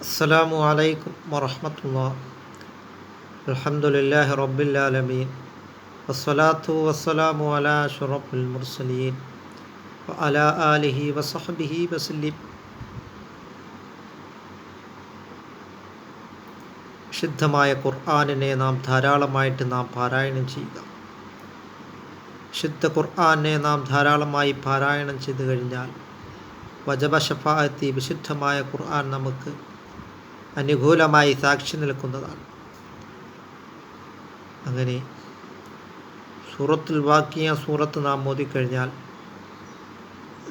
അസ്സലാമു അലൈക്കും വറഹ്മത്തുള്ളാഹി അൽഹംദുലില്ലാഹി റബ്ബിൽ ആലമീൻ വസ്സലാത്തു വസ്സലാമു അലാ ഷുറബുൽ മുർസലീൻ വഅലാ ആലിഹി വസ്വഹ്ബിഹി വസല്ലിം ശുദ്ധമായ ഖുർആാനിനെ നാം ധാരാളമായിട്ട് നാം പാരായണം ചെയ്യുക. ശുദ്ധ ഖുർആനെ നാം ധാരാളമായി പാരായണം ചെയ്തു കഴിഞ്ഞാൽ വജബ ഷഫായത്തി വിശുദ്ധമായ ഖുർആൻ നമുക്ക് അനുകൂലമായി സാക്ഷി നിൽക്കുന്നതാണ്. അങ്ങനെ സൂറത്തിൽ വാക്കിയ സൂറത്ത് നാം മോദിക്കഴിഞ്ഞാൽ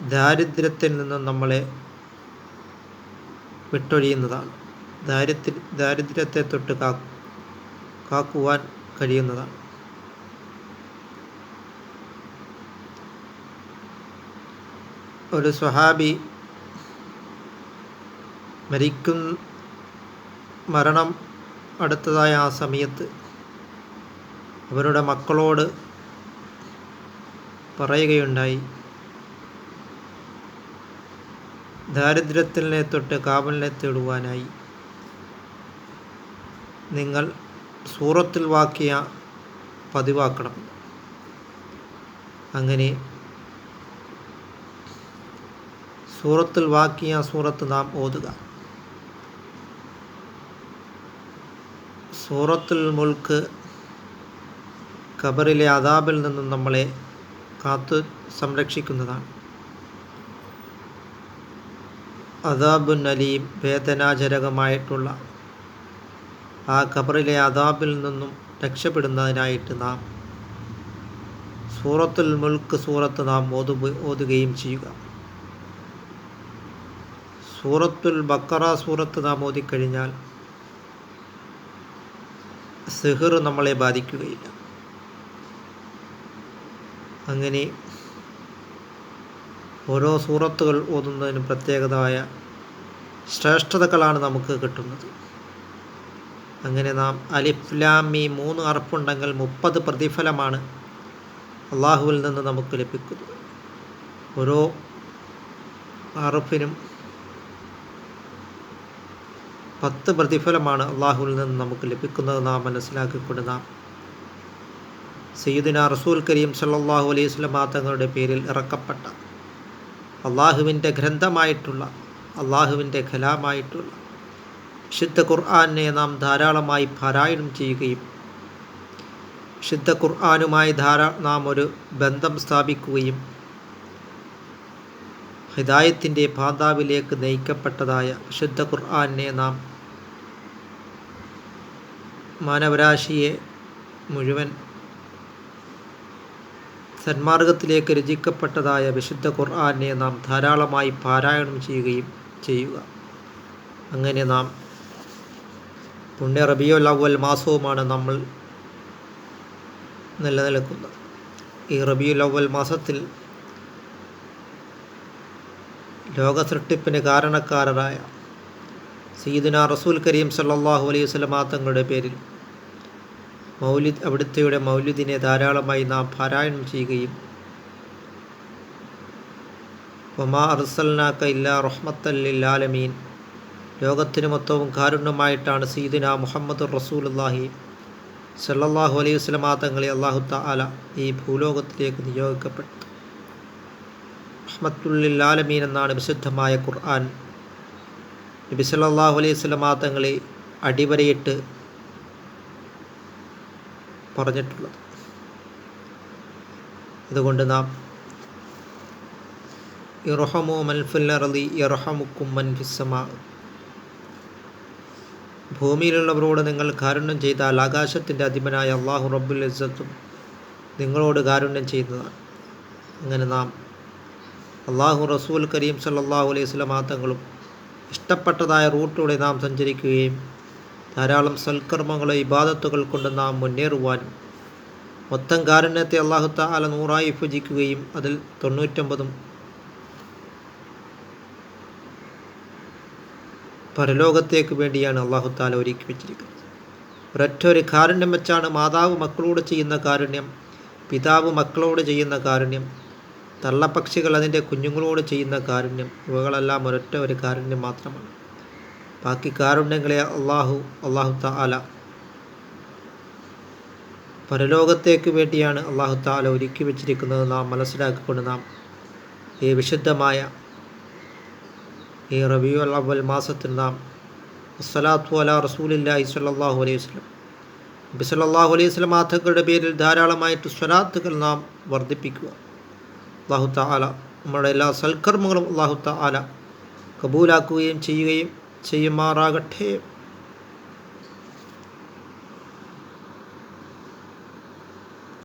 ദാരിദ്ര്യത്തിൽ നിന്നും നമ്മളെ വിട്ടൊഴിയുന്നതാണ്. ദാരിദ്ര്യ ദാരിദ്ര്യത്തെ തൊട്ട് കാക്കുവാൻ കഴിയുന്നതാണ്. ഒരു സ്വഹാബി മരിക്കും മരണം അടുത്തതായ ആ സമയത്ത് അവരുടെ മക്കളോട് പറയുകയുണ്ടായി. ദാരിദ്ര്യത്തിനെ തൊട്ട് കാവലിനെ തേടുവാനായി. നിങ്ങൾ സൂറത്തിൽ വാക്കിയ പതിവാക്കണം. അങ്ങനെ സൂറത്തിൽ വാക്കിയ സൂറത്ത് നാം ഓതുക. സൂറത്തുൽ മുൽക്ക് ഖബറിലെ അതാബിൽ നിന്നും നമ്മളെ കാത്തു സംരക്ഷിക്കുന്നതാണ്. അതാബുൻ അലീം വേദനാജനകമായിട്ടുള്ള ആ ഖബറിലെ അതാബിൽ നിന്നും രക്ഷപ്പെടുന്നതിനായിട്ട് നാം സൂറത്തുൽ മുൽക്ക് സൂറത്ത് നാം ഓതു ഓതുകയും ചെയ്യുക. സൂറത്തുൽ ബക്കറ സൂറത്ത് നാം ഓതിക്കഴിഞ്ഞാൽ സിഹർ നമ്മളെ ബാധിക്കുകയില്ല. അങ്ങനെ ഓരോ സൂറത്തുകൾ ഓതുന്നതിന് പ്രത്യേകതമായ ശ്രേഷ്ഠതകളാണ് നമുക്ക് കിട്ടുന്നത്. അങ്ങനെ നാം അലിഫ്ലാമി മൂന്ന് അറപ്പുണ്ടെങ്കിൽ മുപ്പത് പ്രതിഫലമാണ് അള്ളാഹുവിൽ നിന്ന് നമുക്ക് ലഭിക്കുന്നത്. ഓരോ അറപ്പിനും പത്ത് പ്രതിഫലമാണ് അള്ളാഹുവിൽ നിന്ന് നമുക്ക് ലഭിക്കുന്നത്. നാം മനസ്സിലാക്കിക്കൊണ്ട് നാം സയ്യിദിന റസൂൽ കരീം സല്ലാഹു അലൈഹി സ്വലമാ തങ്ങളുടെ പേരിൽ ഇറക്കപ്പെട്ട അള്ളാഹുവിന്റെ ഗ്രന്ഥമായിട്ടുള്ള അള്ളാഹുവിന്റെ ഖലാമായിട്ടുള്ള ശുദ്ധ ഖുർആാനെ നാം ധാരാളമായി പാരായണം ചെയ്യുകയും ശുദ്ധ ഖുർആാനുമായി ധാരാ നാം ഒരു ബന്ധം സ്ഥാപിക്കുകയും ഹിദായത്തിന്റെ പാതാവിലേക്ക് നയിക്കപ്പെട്ടതായ ശുദ്ധ ഖുർആാനെ നാം മാനവരാശിയെ മുഴുവൻ സന്മാർഗത്തിലേക്ക് രചിക്കപ്പെട്ടതായ വിശുദ്ധ ഖുർആാനെ നാം ധാരാളമായി പാരായണം ചെയ്യുകയും ചെയ്യുക. അങ്ങനെ നാം പുണ്യ റബിയോ ലവൽ മാസവുമാണ് നമ്മൾ നിലനിൽക്കുന്നത്. ഈ റബിയുൽ അവൽ മാസത്തിൽ ലോക കാരണക്കാരനായ സീദുന റസൂൽ കരീം സല്ലാഹു അലൈഹി വസ്ലമാ തങ്ങളുടെ പേരിൽ മൗലിദ് അവിടുത്തെയുടെ മൗലിദിനെ ധാരാളമായി നാം പാരായണം ചെയ്യുകയും ഒമാ അർസൽനാക്ക ഇല്ല റഹ്മത്തല്ലാലമീൻ ലോകത്തിന് മൊത്തവും കാരുണ്യമായിട്ടാണ് സീദിന മുഹമ്മദ് റസൂലുല്ലാഹി സല്ലാഹു അലൈഹി വസ്ലമാ തങ്ങളെ അള്ളാഹു താല ഈ ഭൂലോകത്തിലേക്ക് നിയോഗിക്കപ്പെട്ടു റഹ്മത്തുല്ലാലമീൻ എന്നാണ് വിശുദ്ധമായ ഖുർആൻ. നബി സല്ലാഹു അലൈഹി സ്വലമാ തങ്ങളെ അടിവരയിട്ട് പറഞ്ഞിട്ടുള്ളത്. അതുകൊണ്ട് നാം ഇറഹമു മൻഫുല്ലറലി ഇറഹമുക്കും മൻഫിസമ ഭൂമിയിലുള്ളവരോട് നിങ്ങൾ കാരുണ്യം ചെയ്താൽ ആകാശത്തിന്റെ അധിപനായ അള്ളാഹു റബ്ബുൽ ഇസ്സത്തും നിങ്ങളോട് കാരുണ്യം ചെയ്യുന്നതാണ്. അങ്ങനെ നാം അള്ളാഹു റസൂൽ കരീം സല്ലാഹു അലൈഹി സ്വല മാത്തങ്ങളും ഇഷ്ടപ്പെട്ടതായ റൂട്ടിലൂടെ നാം സഞ്ചരിക്കുകയും ധാരാളം സൽക്കർമ്മങ്ങളെ ഇബാദത്തുകൾ കൊണ്ട് നാം മുന്നേറുവാനും മൊത്തം കാരുണ്യത്തെ അള്ളാഹു താല നൂറായി വിഭജിക്കുകയും അതിൽ തൊണ്ണൂറ്റൊമ്പതും പരലോകത്തേക്ക് വേണ്ടിയാണ് അള്ളാഹു താല ഒരുക്കി വെച്ചിരിക്കുന്നത്. ഒരൊറ്റ ഒരു കാരുണ്യം വെച്ചാണ് മാതാവ് മക്കളോട് ചെയ്യുന്ന കാരുണ്യം പിതാവ് മക്കളോട് ചെയ്യുന്ന കാരുണ്യം തള്ളപ്പക്ഷികൾ അതിന്റെ കുഞ്ഞുങ്ങളോട് ചെയ്യുന്ന കാരുണ്യം ഇവകളെല്ലാം ഒരൊറ്റ ഒരു കാരുണ്യം മാത്രമാണ്. ബാക്കി കാരുണ്യങ്ങളെ അള്ളാഹു അള്ളാഹു താല പരലോകത്തേക്ക് വേണ്ടിയാണ് അള്ളാഹു താല ഒരുക്കി വെച്ചിരിക്കുന്നത്. നാം മനസ്സിലാക്കിക്കൊണ്ട് നാം ഈ വിശുദ്ധമായ ഈ റബിയു അവൽ മാസത്തിൽ നാം അസ്സലാത്തു അല റസൂലില്ലാഹി സ്വല്ലല്ലാഹു അലൈഹി വസ്ലം നബി അലൈഹി വസല്ലം മാതകളുടെ പേരിൽ ധാരാളമായിട്ട് സ്വലാത്തുകൾ നാം വർദ്ധിപ്പിക്കുക. അള്ളാഹു താല നമ്മുടെ എല്ലാ സൽക്കർമ്മങ്ങളും അള്ളാഹു താല കബൂലാക്കുകയും ചെയ്യുകയും ചെയ്യുമാറാകട്ടെ.